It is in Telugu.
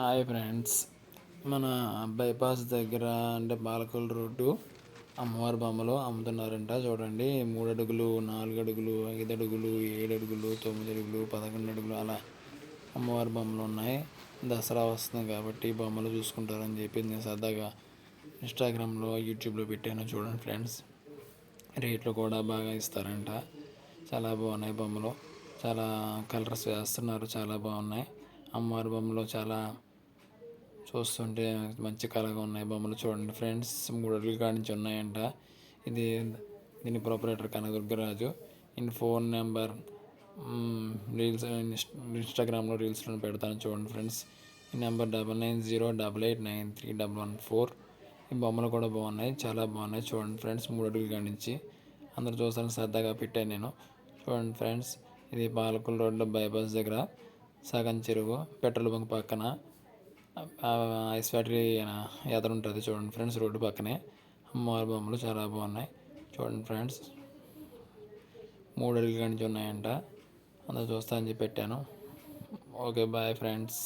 Hi friends. మన బైపాస్ దగ్గర అంటే బాలకుల రోడ్డు అమ్మవారి బొమ్మలు అమ్ముతున్నారంట. చూడండి మూడు అడుగులు నాలుగు అడుగులు ఐదు అడుగులు ఏడు అడుగులు తొమ్మిది అడుగులు పదకొండు అడుగులు అలా అమ్మవారి బొమ్మలు ఉన్నాయి. దసరా వస్తుంది కాబట్టి బొమ్మలు చూసుకుంటారని చెప్పి నేను సరదాగా ఇన్స్టాగ్రామ్లో యూట్యూబ్లో పెట్టాను. చూడండి ఫ్రెండ్స్ రేట్లు కూడా బాగా ఇస్తారంట. చాలా బాగున్నాయి బొమ్మలు. చాలా కలర్స్ వేస్తున్నారు. చాలా బాగున్నాయి. అమ్మవారి బొమ్మలు చాలా చూస్తుంటే మంచి కళగా ఉన్నాయి బొమ్మలు చూడండి. ఫ్రెండ్స్ మూడు అడుగుల కాడి నుంచి ఉన్నాయంట. ఇది దీని ప్రొపరేటర్ కనదుర్గరాజు ఇన్ ఫోన్ నెంబర్ రీల్స్ ఇన్స్టాగ్రామ్లో రీల్స్లో పెడతాను చూడండి ఫ్రెండ్స్. ఈ number double nine zero double eight nine three double one four. ఈ బొమ్మలు కూడా బాగున్నాయి చాలా బాగున్నాయి చూడండి ఫ్రెండ్స్ మూడు అడుగులు కాడి నుంచి. అందరు చూస్తాను సరదాగా పెట్టాను నేను. చూడండి ఫ్రెండ్స్ ఇది పాలకుల రోడ్లో బైపాస్ దగ్గర సగం చెరువు పెట్రోల్ బంక్ పక్కన. ఐస్ ఫ్యాక్టరీ ఎదర ఉంటుంది చూడండి ఫ్రెండ్స్ రోడ్డు పక్కనే. అమ్మవారి బొమ్మలు చాలా బాగున్నాయి. చూడండి ఫ్రెండ్స్ మూడు అడుగుల నుంచి ఉన్నాయంట. అందరూ చూస్తా అని చెప్పి పెట్టాను. Okay bye friends.